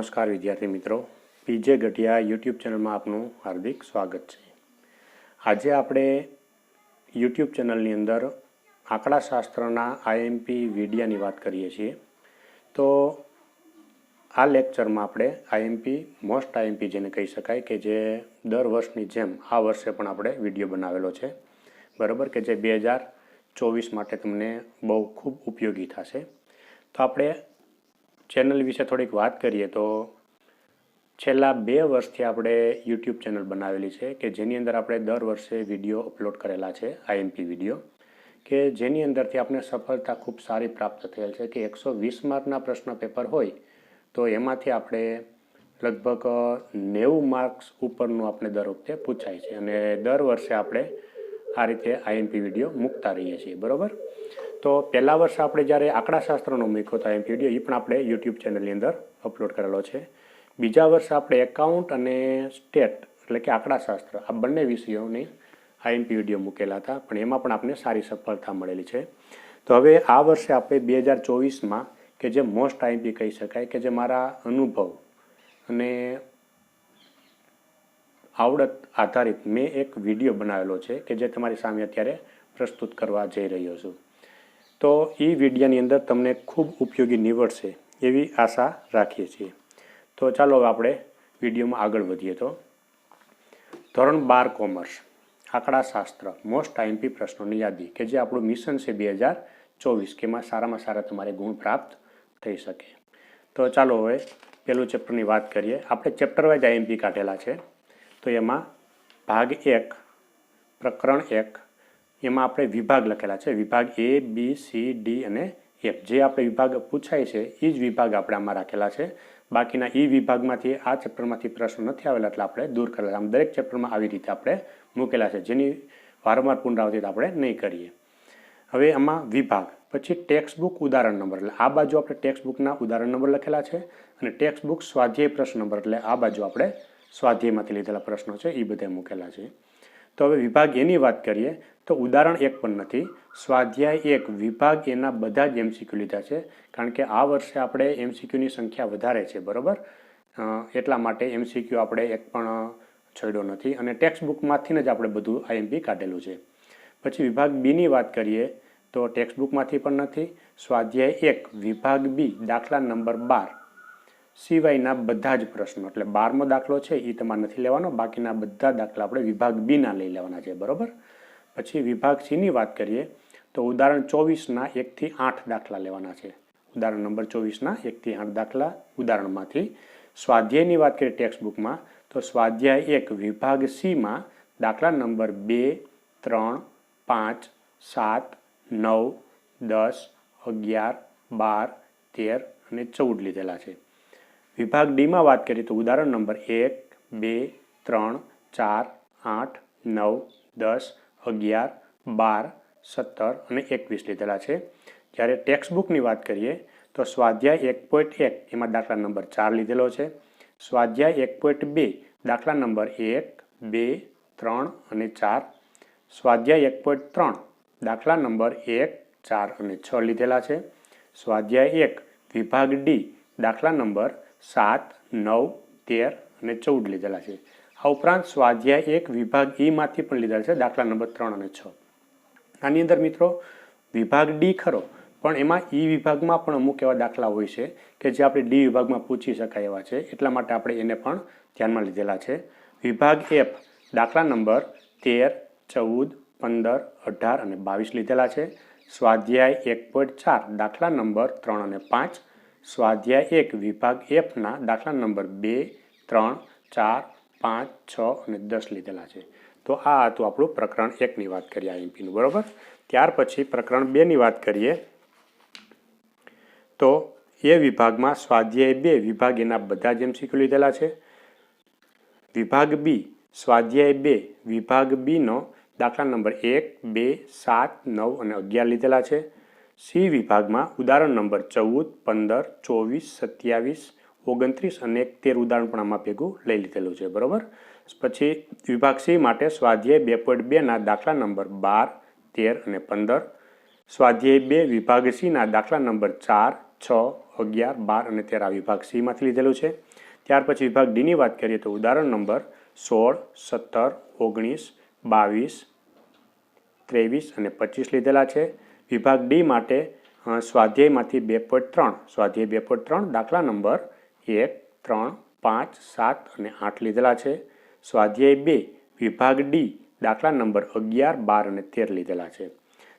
નમસ્કાર વિદ્યાર્થી મિત્રો. પીજે ગઢિયા યુટ્યુબ ચેનલમાં આપનું હાર્દિક સ્વાગત છે. આજે આપણે યુટ્યુબ ચેનલની અંદર આંકડાશાસ્ત્રના આઈએમપી વિડિયાની વાત કરીએ છીએ. તો આ લેક્ચરમાં આપણે આઈએમપી મોસ્ટ આઈએમપી જેને કહી શકાય કે જે દર વર્ષની જેમ આ વર્ષે પણ આપણે વીડિયો બનાવેલો છે. બરાબર કે જે બે હજાર ચોવીસ માટે તમને બહુ ખૂબ ઉપયોગી થશે. તો આપણે ચેનલ વિશે થોડીક વાત કરીએ તો છેલ્લા બે વર્ષથી આપણે યુટ્યુબ ચેનલ બનાવેલી છે કે જેની અંદર આપણે દર વર્ષે વીડિયો અપલોડ કરેલા છે આઈએમપી વીડિયો, કે જેની અંદરથી આપણે સફળતા ખૂબ સારી પ્રાપ્ત થયેલ છે કે એકસો વીસ માર્કના પ્રશ્ન પેપર હોય તો એમાંથી આપણે લગભગ નેવું માર્ક્સ ઉપરનું આપણે દર વખતે પૂછાય છે અને દર વર્ષે આપણે આ રીતે આઈએમપી વીડિયો મૂકતા રહીએ છીએ. બરાબર? તો પહેલા વર્ષ આપણે જ્યારે આંકડાશાસ્ત્રનો મૂક્યો હતો એમ વીડિયો એ પણ આપણે યુટ્યુબ ચેનલની અંદર અપલોડ કરેલો છે. બીજા વર્ષે આપણે એકાઉન્ટ અને સ્ટેટ, એટલે કે આંકડાશાસ્ત્ર, આ બંને વિષયોની આઈએમપી વીડિયો મૂકેલા હતા, પણ એમાં પણ આપણે સારી સફળતા મળેલી છે. તો હવે આ વર્ષે આપણે બે હજાર ચોવીસમાં કે જે મોસ્ટ આઈએમપી કહી શકાય કે જે મારા અનુભવ અને આવડત આધારિત મેં એક વીડિયો બનાવેલો છે કે જે તમારી સામે અત્યારે પ્રસ્તુત કરવા જઈ રહ્યો છું. તો એ વિડીયાની અંદર તમને ખૂબ ઉપયોગી નીવડશે એવી આશા રાખીએ છીએ. તો ચાલો હવે આપણે વિડીયોમાં આગળ વધીએ તો. ધોરણ બાર કોમર્સ, આંકડાશાસ્ત્ર મોસ્ટ આઈએમપી પ્રશ્નોની યાદી, કે જે આપણું મિશન છે બે હજાર ચોવીસ, કે એમાં સારામાં સારા તમારે ગુણ પ્રાપ્ત થઈ શકે. તો ચાલો હવે પેલું ચેપ્ટરની વાત કરીએ. આપણે ચેપ્ટર વાઇઝ આઈએમપી કાઢેલા છે. તો એમાં ભાગ એક, પ્રકરણ એક એમાં આપણે વિભાગ લખેલા છે. વિભાગ એ બી સી ડી અને એફ જે આપણે વિભાગ પૂછાય છે, એ જ વિભાગ આપણે આમાં રાખેલા છે. બાકીના ઈ વિભાગમાંથી, આ ચેપ્ટરમાંથી પ્રશ્ન નથી આવેલા એટલે આપણે દૂર કરેલા આમ દરેક ચેપ્ટરમાં આવી રીતે આપણે મૂકેલા છે. જેની વારંવાર પુનરાવર્તિત આપણે નહીં કરીએ. હવે આમાં વિભાગ, પછી ટેક્સ્ટ બુક ઉદાહરણ નંબર. એટલે આ બાજુ આપણે ટેક્સ્ટ બુકના ઉદાહરણ નંબર લખેલા છે અને ટેક્સ્ટ બુક સ્વાધ્યાય પ્રશ્ન નંબર. એટલે આ બાજુ આપણે સ્વાધ્યાયમાંથી લીધેલા પ્રશ્નો છે, એ બધા મૂકેલા છે. તો હવે વિભાગ એની વાત કરીએ, તો ઉદાહરણ એક પણ નથી. સ્વાધ્યાય એક, વિભાગ એના બધા જ એમસીક્યુ લીધા છે, કારણ કે આ વર્ષે આપણે એમસીક્યુની સંખ્યા વધારે છે, બરાબર? એટલા માટે એમસીક્યુ આપણે એક પણ છોડ્યો નથી અને ટેક્સ્ટ બુકમાંથી જ આપણે બધું આઈએમપી કાઢેલું છે. પછી વિભાગ બીની વાત કરીએ, તો ટેક્સ્ટ બુકમાંથી પણ નથી. સ્વાધ્યાય એક, વિભાગ બી, દાખલા નંબર બાર. સિવાયના બધા જ પ્રશ્નો. એટલે બારમો દાખલો છે એ તમારે નથી લેવાનો. બાકીના બધા દાખલા આપણે વિભાગ બીના લઈ લેવાના છે, બરાબર? પછી વિભાગ સીની વાત કરીએ, તો ઉદાહરણ ચોવીસના એકથી આઠ દાખલા લેવાના છે. ઉદાહરણ નંબર ચોવીસના એકથી આઠ દાખલા ઉદાહરણમાંથી. સ્વાધ્યાયની વાત કરીએ ટેક્સ્ટ બુકમાં તો સ્વાધ્યાય એક, વિભાગ સીમાં દાખલા નંબર બે, ત્રણ, પાંચ, સાત, નવ, દસ, અગિયાર, બાર, તેર અને ચૌદ લીધેલા છે. વિભાગ ડીમાં વાત કરીએ તો ઉદાહરણ નંબર એક, બે, ત્રણ, ચાર, આઠ, નવ, દસ, અગિયાર, બાર, સત્તર અને એકવીસ લીધેલા છે. જ્યારે ટેક્સ્ટ બુકની વાત કરીએ તો સ્વાધ્યાય એક પોઈન્ટ એક એમાં દાખલા નંબર ચાર લીધેલો છે. સ્વાધ્યાય એક પોઈન્ટ બે દાખલા નંબર એક, બે, ત્રણ અને ચાર. સ્વાધ્યાય એક પોઈન્ટ ત્રણ દાખલા નંબર એક, ચાર અને છ લીધેલા છે. સ્વાધ્યાય એક વિભાગ ડી દાખલા નંબર સાત, નવ, તેર અને ચૌદ લીધેલા છે. આ ઉપરાંત સ્વાધ્યાય એક, વિભાગ ઈમાંથી પણ લીધેલા છે, દાખલા નંબર ત્રણ અને છ. આની અંદર મિત્રો, વિભાગ ડી ખરો, પણ એમાં ઈ વિભાગમાં પણ અમુક એવા દાખલા હોય છે કે જે આપણે ડી વિભાગમાં પૂછી શકાય એવા છે, એટલા માટે આપણે એને પણ ધ્યાનમાં લીધેલા છે. વિભાગ એફ, દાખલા નંબર તેર, ચૌદ, પંદર, અઢાર અને બાવીસ લીધેલા છે. સ્વાધ્યાય એક પોઈન્ટ ચાર, દાખલા નંબર ત્રણ અને પાંચ સ્વાધ્યાય એક, વિભાગ એફના દાખલા નંબર બે, ત્રણ, ચાર, પાંચ, છ અને દસ લીધેલા છે. તો આ હતું આપણું પ્રકરણ એકની વાત કરીએ આઈએમપીનું બરાબર? ત્યાર પછી પ્રકરણ બેની વાત કરીએ. તો એ વિભાગમાં સ્વાધ્યાય બે, વિભાગ એના બધા જ એમસીક્યુ લીધેલા છે. વિભાગ બી, સ્વાધ્યાય બે, વિભાગ બીનો દાખલા નંબર એક, બે, સાત, નવ અને અગિયાર લીધેલા છે. સી વિભાગમાં ઉદાહરણ નંબર ચૌદ, પંદર, ચોવીસ, સત્યાવીસ, ઓગણત્રીસ અને તેર ઉદાહરણ પણ આમાં ભેગું લઈ લીધેલું છે, બરાબર? પછી વિભાગ સી માટે સ્વાધ્યાય બે પોઈન્ટ બેના દાખલા નંબર બાર, તેર અને પંદર, સ્વાધ્યાય બે વિભાગ સીના દાખલા નંબર ચાર, છ, અગિયાર, બાર અને તેર આ વિભાગ સીમાંથી લીધેલું છે. ત્યાર પછી વિભાગ ડીની વાત કરીએ તો ઉદાહરણ નંબર સોળ, સત્તર, ઓગણીસ, બાવીસ, ત્રેવીસ અને પચીસ લીધેલા છે. વિભાગ ડી માટે સ્વાધ્યાયમાંથી બે પોઈન્ટ ત્રણ. સ્વાધ્યાય બે પોઈન્ટ ત્રણ, દાખલા નંબર એક, ત્રણ, પાંચ, સાત અને આઠ લીધેલા છે. સ્વાધ્યાય બે, વિભાગ ડી, દાખલા નંબર અગિયાર, બાર અને તેર લીધેલા છે.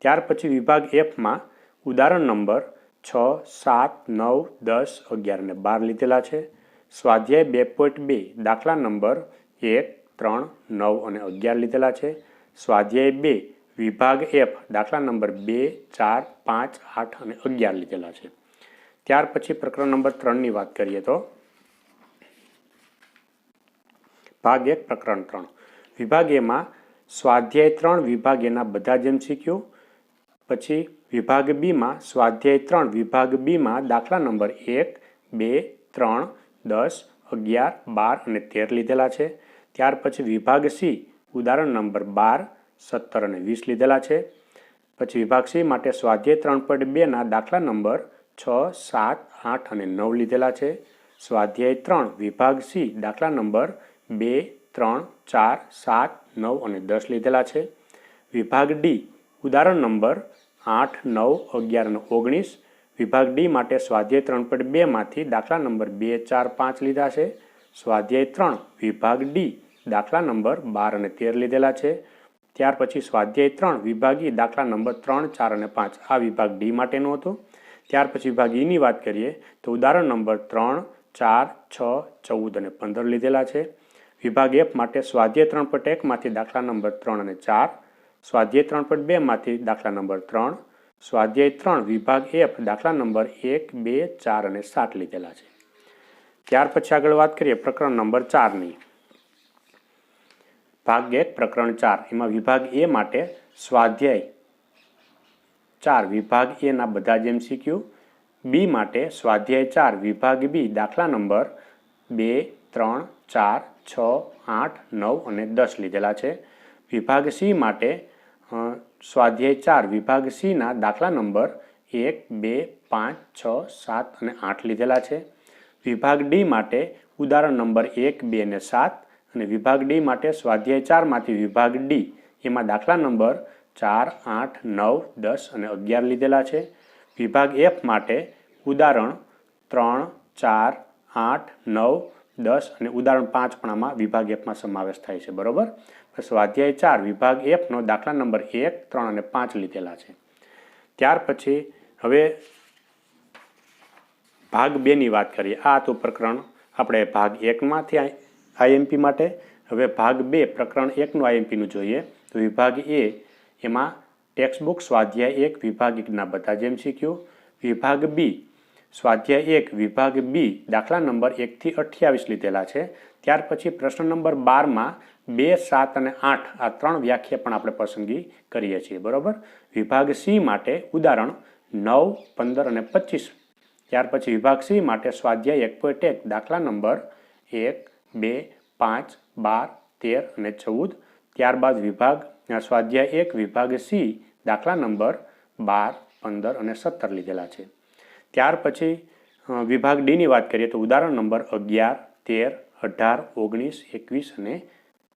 ત્યાર પછી વિભાગ એફમાં ઉદાહરણ નંબર છ, સાત, નવ, દસ, અગિયાર અને બાર લીધેલા છે. સ્વાધ્યાય બે પોઈન્ટ બે, દાખલા નંબર એક, ત્રણ, નવ અને અગિયાર લીધેલા છે. સ્વાધ્યાય બે વિભાગ એફ દાખલા નંબર બે, ચાર, પાંચ, આઠ અને અગિયાર લીધેલા છે. ત્યાર પછી પ્રકરણ નંબર ત્રણની વાત કરીએ તો. ભાગ એક, પ્રકરણ ત્રણ. વિભાગ એમાં સ્વાધ્યાય ત્રણ વિભાગ એના બધા જ એમસીક્યુ પછી વિભાગ બીમાં સ્વાધ્યાય ત્રણ વિભાગ બીમાં દાખલા નંબર એક, બે, ત્રણ, દસ, અગિયાર, બાર અને તેર લીધેલા છે. ત્યાર પછી વિભાગ સી ઉદાહરણ નંબર બાર સત્તર અને વીસ લીધેલા છે. પછી વિભાગ સી માટે સ્વાધ્યાય ત્રણ પોઈન્ટ બેના દાખલા નંબર છ, સાત, આઠ અને નવ લીધેલા છે. સ્વાધ્યાય ત્રણ, વિભાગ સી દાખલા નંબર બે, ત્રણ, ચાર, સાત, નવ અને દસ લીધેલા છે. વિભાગ ડી ઉદાહરણ નંબર આઠ, નવ, અગિયાર અને ઓગણીસ. વિભાગ ડી માટે સ્વાધ્યાય ત્રણ પોઈન્ટ બેમાંથી દાખલા નંબર બે, ચાર, પાંચ લીધા છે. સ્વાધ્યાય ત્રણ, વિભાગ ડી દાખલા નંબર બાર અને તેર લીધેલા છે. ત્યાર પછી સ્વાધ્યાય ત્રણ વિભાગી દાખલા નંબર ત્રણ, ચાર અને પાંચ. આ વિભાગ ડી માટેનો હતો. ત્યાર પછી વિભાગ ઈની વાત કરીએ, તો ઉદાહરણ નંબર ત્રણ, ચાર, છ, ચૌદ અને પંદર લીધેલા છે. વિભાગ એફ માટે સ્વાધ્યાય ત્રણ પોઈન્ટ એકમાંથી દાખલા નંબર ત્રણ અને ચાર, સ્વાધ્યાય ત્રણ પોઈન્ટ બેમાંથી દાખલા નંબર ત્રણ, સ્વાધ્યાય ત્રણ, વિભાગ એફ દાખલા નંબર એક, બે, ચાર અને સાત લીધેલા છે. ત્યાર પછી આગળ વાત કરીએ પ્રકરણ નંબર ચારની. ભાગ એક પ્રકરણ ચાર. એમાં વિભાગ એ માટે સ્વાધ્યાય ચાર. વિભાગ એના બધા જ એમસીક્યુ બી માટે સ્વાધ્યાય ચાર. વિભાગ બી દાખલા નંબર બે, ત્રણ, ચાર, છ, આઠ, નવ અને દસ લીધેલા છે. વિભાગ સી માટે સ્વાધ્યાય ચાર. વિભાગ સીના દાખલા નંબર એક, બે, પાંચ, છ, સાત અને આઠ લીધેલા છે. વિભાગ ડી માટે ઉદાહરણ નંબર એક, બે અને સાત અને વિભાગ ડી માટે સ્વાધ્યાય ચારમાંથી વિભાગ ડી. એમાં દાખલા નંબર ચાર, આઠ, નવ, દસ અને અગિયાર લીધેલા છે. વિભાગ એફ માટે ઉદાહરણ ત્રણ, ચાર, આઠ, નવ, દસ અને ઉદાહરણ પાંચ પણ આમાં વિભાગ એફમાં સમાવેશ થાય છે. બરોબર? સ્વાધ્યાય ચાર, વિભાગ એફનો દાખલા નંબર એક, ત્રણ અને પાંચ લીધેલા છે. ત્યાર પછી હવે ભાગ બેની વાત કરીએ. આ તો પ્રકરણ આપણે ભાગ એકમાંથી આઈએમપી માટે. હવે ભાગ બે, પ્રકરણ એકનું આઈએમપીનું જોઈએ. તો વિભાગ એ એમાં ટેક્સ્ટબુક સ્વાધ્યાય એક, વિભાગ એકના બધા જેમ શીખ્યું વિભાગ બી, સ્વાધ્યાય એક, વિભાગ બી દાખલા નંબર એકથી અઠ્યાવીસ લીધેલા છે. ત્યાર પછી પ્રશ્ન નંબર બારમાં બે, સાત અને આઠ, આ ત્રણ વ્યાખ્યા પણ આપણે પસંદગી કરીએ છીએ. બરાબર? વિભાગ સી માટે ઉદાહરણ નવ, પંદર અને પચીસ. ત્યાર પછી વિભાગ સી માટે સ્વાધ્યાય એક પોઈન્ટ એક, દાખલા નંબર એક બે, પાંચ, બાર, તેર અને ચૌદ. ત્યારબાદ વિભાગ સ્વાધ્યાય એક, વિભાગ સી, દાખલા નંબર બાર, પંદર અને સત્તર લીધેલા છે. ત્યાર પછી વિભાગ ડીની વાત કરીએ તો ઉદાહરણ નંબર અગિયાર, તેર, અઢાર, ઓગણીસ, એકવીસ અને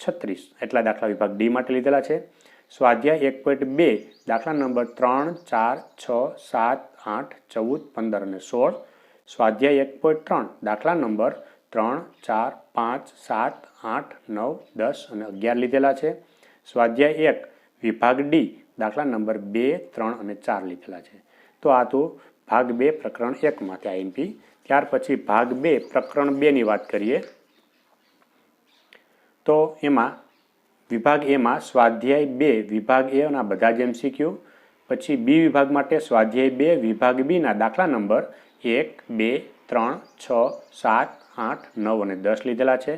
છત્રીસ એટલા દાખલા વિભાગ ડી માટે લીધેલા છે. સ્વાધ્યાય એક પોઈન્ટ બે, દાખલા નંબર ત્રણ, ચાર, છ, સાત, આઠ, ચૌદ, પંદર અને સોળ. સ્વાધ્યાય એક પોઈન્ટ ત્રણ, દાખલા નંબર ત્રણ, ચાર, પાંચ, સાત, આઠ, નવ, દસ અને અગિયાર લીધેલા છે. સ્વાધ્યાય એક, વિભાગ ડી દાખલા નંબર બે, ત્રણ અને ચાર લીધેલા છે. તો આ તો ભાગ બે, પ્રકરણ એકમાંથી આઈએમપી ત્યાર પછી ભાગ બે, પ્રકરણ બેની વાત કરીએ. તો એમાં, વિભાગ એમાં સ્વાધ્યાય બે, વિભાગ એના બધા જ એમસીક્યુ પછી બી વિભાગ માટે સ્વાધ્યાય બે, વિભાગ બીના દાખલા નંબર એક, બે, ત્રણ, છ, સાત આઠ, નવ અને દસ લીધેલા છે.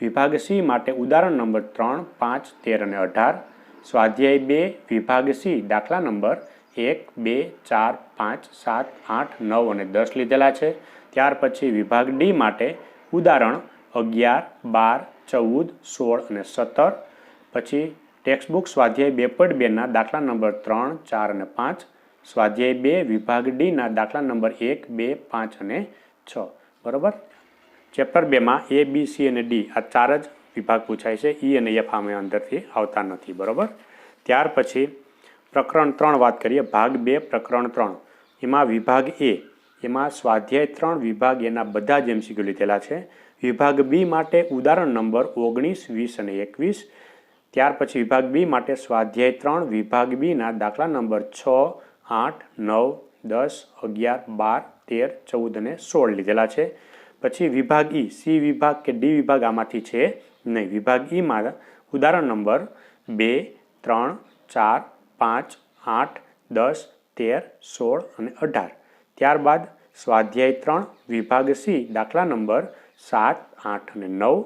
વિભાગ સી માટે ઉદાહરણ નંબર ત્રણ, પાંચ, તેર અને અઢાર. સ્વાધ્યાય બે, વિભાગ સી દાખલા નંબર એક, બે, ચાર, પાંચ, સાત, આઠ, નવ અને દસ લીધેલા છે. ત્યાર પછી વિભાગ ડી માટે ઉદાહરણ અગિયાર, બાર, ચૌદ, સોળ અને સત્તર. પછી ટેક્સ્ટબુક સ્વાધ્યાય બે પોઈન્ટ બેના દાખલા નંબર ત્રણ, ચાર અને પાંચ. સ્વાધ્યાય બે, વિભાગ ડીના દાખલા નંબર એક, બે, પાંચ અને છ. બરાબર? ચેપ્ટર બેમાં એ બી સી અને ડી આ ચાર જ વિભાગ પૂછાય છે. ઈ અને એફ આમે અંદરથી આવતા નથી, બરાબર? ત્યાર પછી પ્રકરણ ત્રણ વાત કરીએ. ભાગ બે, પ્રકરણ ત્રણ. એમાં વિભાગ એ એમાં સ્વાધ્યાય ત્રણ, વિભાગ એના બધા જ એમસીક્યુ લીધેલા છે. વિભાગ બી માટે ઉદાહરણ નંબર ઓગણીસ, વીસ અને એકવીસ. ત્યાર પછી વિભાગ બી માટે સ્વાધ્યાય ત્રણ, વિભાગ બીના દાખલા નંબર છ, આઠ, નવ, દસ, અગિયાર, બાર, તેર, ચૌદ અને સોળ લીધેલા છે. પછી વિભાગ ઈ, સી વિભાગ કે ડી વિભાગ આમાંથી છે? નહીં, વિભાગ ઈમાં ઉદાહરણ નંબર બે, ત્રણ, ચાર, પાંચ, આઠ, દસ, તેર, સોળ અને અઢાર. ત્યારબાદ સ્વાધ્યાય ત્રણ, વિભાગ સી, દાખલા નંબર સાત, આઠ અને નવ.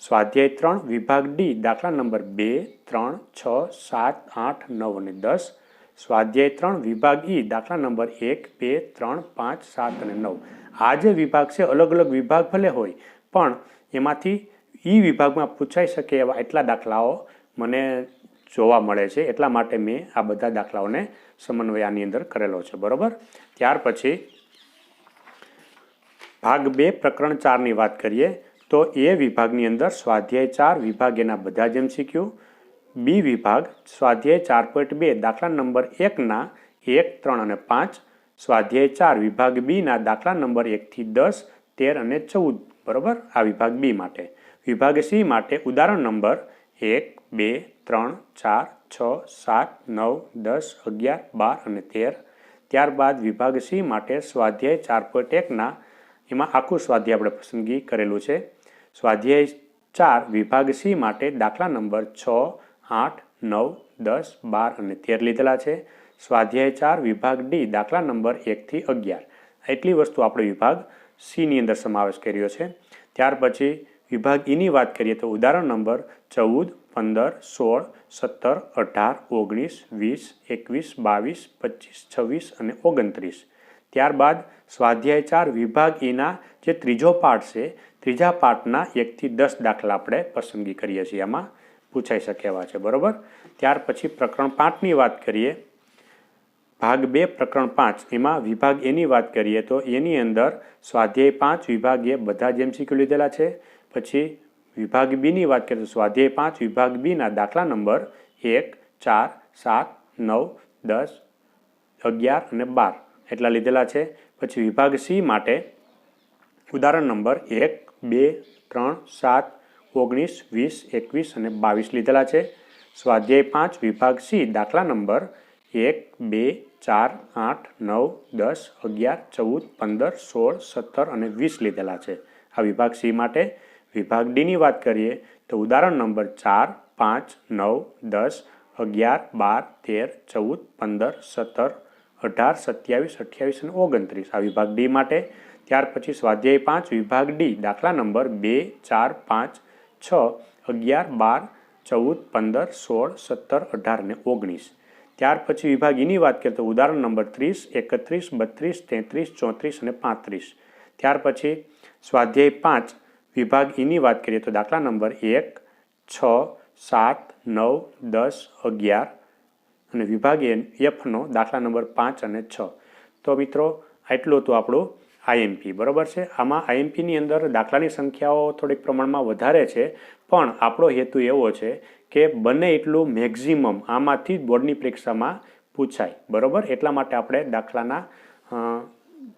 સ્વાધ્યાય ત્રણ, વિભાગ ડી, દાખલા નંબર બે, ત્રણ, છ, સાત, આઠ, નવ અને દસ. સ્વાધ્યાય ત્રણ, વિભાગ ઈ, દાખલા નંબર એક, બે, ત્રણ, પાંચ, સાત અને નવ. આ જે વિભાગ છે, અલગ અલગ વિભાગ ભલે હોય, પણ એમાંથી ઈ વિભાગમાં પૂછાઈ શકે એવા એટલા દાખલાઓ મને જોવા મળે છે. એટલા માટે મેં આ બધા દાખલાઓને સમન્વય આની અંદર કરેલો છે. બરોબર? ત્યાર પછી ભાગ બે, પ્રકરણ ચારની વાત કરીએ, તો એ વિભાગની અંદર સ્વાધ્યાય ચાર, વિભાગ એના બધા જ એમસીક્યુ બી વિભાગ, સ્વાધ્યાય ચાર પોઈન્ટ બે, દાખલા નંબર એકના એક, ત્રણ અને પાંચ, સ્વાધ્યાય ચાર, વિભાગ બીના દાખલા નંબર એકથી દસ, તેર અને ચૌદ, બરાબર? આ વિભાગ બી માટે. વિભાગ સી માટે ઉદાહરણ નંબર એક, બે, ત્રણ, ચાર, છ, સાત, નવ, દસ, અગિયાર, બાર અને તેર. ત્યારબાદ વિભાગ સી માટે સ્વાધ્યાય ચાર પોઈન્ટ એકના એમાં આખું સ્વાધ્યાય આપણે પસંદગી કરેલું છે. સ્વાધ્યાય ચાર વિભાગ સી માટે દાખલા નંબર છ આઠ, નવ, દસ, બાર અને તેર લીધેલા છે. સ્વાધ્યાય ચાર, વિભાગ ડી, દાખલા નંબર એકથી અગિયાર. એટલી વસ્તુ આપણે વિભાગ સીની અંદર સમાવેશ કર્યો છે. ત્યાર પછી વિભાગ ઈની વાત કરીએ તો ઉદાહરણ નંબર ચૌદ, પંદર, સોળ, સત્તર, અઢાર, ઓગણીસ, વીસ, એકવીસ, બાવીસ, પચીસ, છવ્વીસ અને ઓગણત્રીસ. ત્યારબાદ સ્વાધ્યાય ચાર, વિભાગ ઈના જે ત્રીજો પાઠ છે, ત્રીજા પાઠના એકથી દસ દાખલા આપણે પસંદગી કરીએ છીએ આમાં. પૂછાઈ શકે એવા છે, બરાબર? ત્યાર પછી પ્રકરણ પાંચની વાત કરીએ. ભાગ બે, પ્રકરણ પાંચ. એમાં વિભાગ એની વાત કરીએ તો એની અંદર સ્વાધ્યાય પાંચ, વિભાગ એ બધા જ એમસીક્યુ લીધેલા છે. પછી વિભાગ બીની વાત કરીએ તો સ્વાધ્યાય પાંચ, વિભાગ બીના દાખલા નંબર એક, ચાર, સાત, નવ, દસ, અગિયાર અને બાર એટલા લીધેલા છે. પછી વિભાગ સી માટે ઉદાહરણ નંબર એક, બે, ત્રણ, સાત ઓગણીસ, વીસ, એકવીસ અને બાવીસ લીધેલા છે. સ્વાધ્યાય પાંચ, વિભાગ સી, દાખલા નંબર એક, બે, ચાર, આઠ, નવ, દસ, અગિયાર, ચૌદ, પંદર, સોળ, સત્તર અને વીસ લીધેલા છે. આ વિભાગ સી માટે વિભાગ ડીની વાત કરીએ તો ઉદાહરણ નંબર ચાર, પાંચ, નવ, દસ, અગિયાર, બાર, તેર, ચૌદ, પંદર, સત્તર, અઢાર, સત્યાવીસ, અઠ્યાવીસ અને ઓગણત્રીસ. આ વિભાગ ડી માટે ત્યાર પછી સ્વાધ્યાય પાંચ, વિભાગ ડી, દાખલા નંબર બે, ચાર, પાંચ છ, અગિયાર, બાર, ચૌદ, પંદર, સોળ, સત્તર, અઢાર ને ઓગણીસ. ત્યાર પછી વિભાગ ઈની વાત કરીએ તો ઉદાહરણ નંબર ત્રીસ, એકત્રીસ, બત્રીસ, તેત્રીસ, ચોત્રીસ અને પાંત્રીસ. ત્યાર પછી સ્વાધ્યાય પાંચ, વિભાગ ઈની વાત કરીએ તો દાખલા નંબર એક, છ, સાત, નવ, દસ, અગિયાર અને વિભાગ એફનો દાખલા નંબર પાંચ અને છ. તો મિત્રો, આટલું હતું આપણું આઈએમપી બરાબર છે? આમાં આઈએમપીની અંદર દાખલાની સંખ્યાઓ થોડીક પ્રમાણમાં વધારે છે, પણ આપણો હેતુ એવો છે કે બને એટલું મેક્ઝિમમ આમાંથી જ બોર્ડની પરીક્ષામાં પૂછાય, બરાબર? એટલા માટે આપણે દાખલાના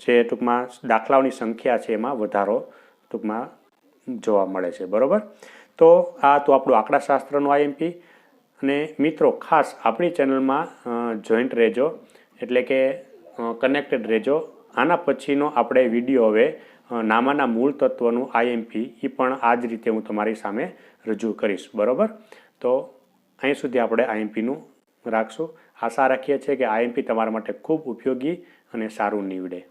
જે ટૂંકમાં દાખલાઓની સંખ્યા છે એમાં વધારો ટૂંકમાં જોવા મળે છે, બરાબર? તો આ તો આપણું આંકડાશાસ્ત્રનું આઈએમપી અને મિત્રો, ખાસ આપણી ચેનલમાં જોઈન્ટ રહેજો, એટલે કે કનેક્ટેડ રહેજો આના પછીનો આપણે વીડિયો હવે નામાના મૂળ તત્વનું આઈએમપી એ પણ આ જ રીતે હું તમારી સામે રજૂ કરીશ. બરાબર? તો અહીં સુધી આપણે આઈએમપીનું રાખશું. આશા રાખીએ છીએ કે આઈએમપી તમારા માટે ખૂબ ઉપયોગી અને સારું નીવડે.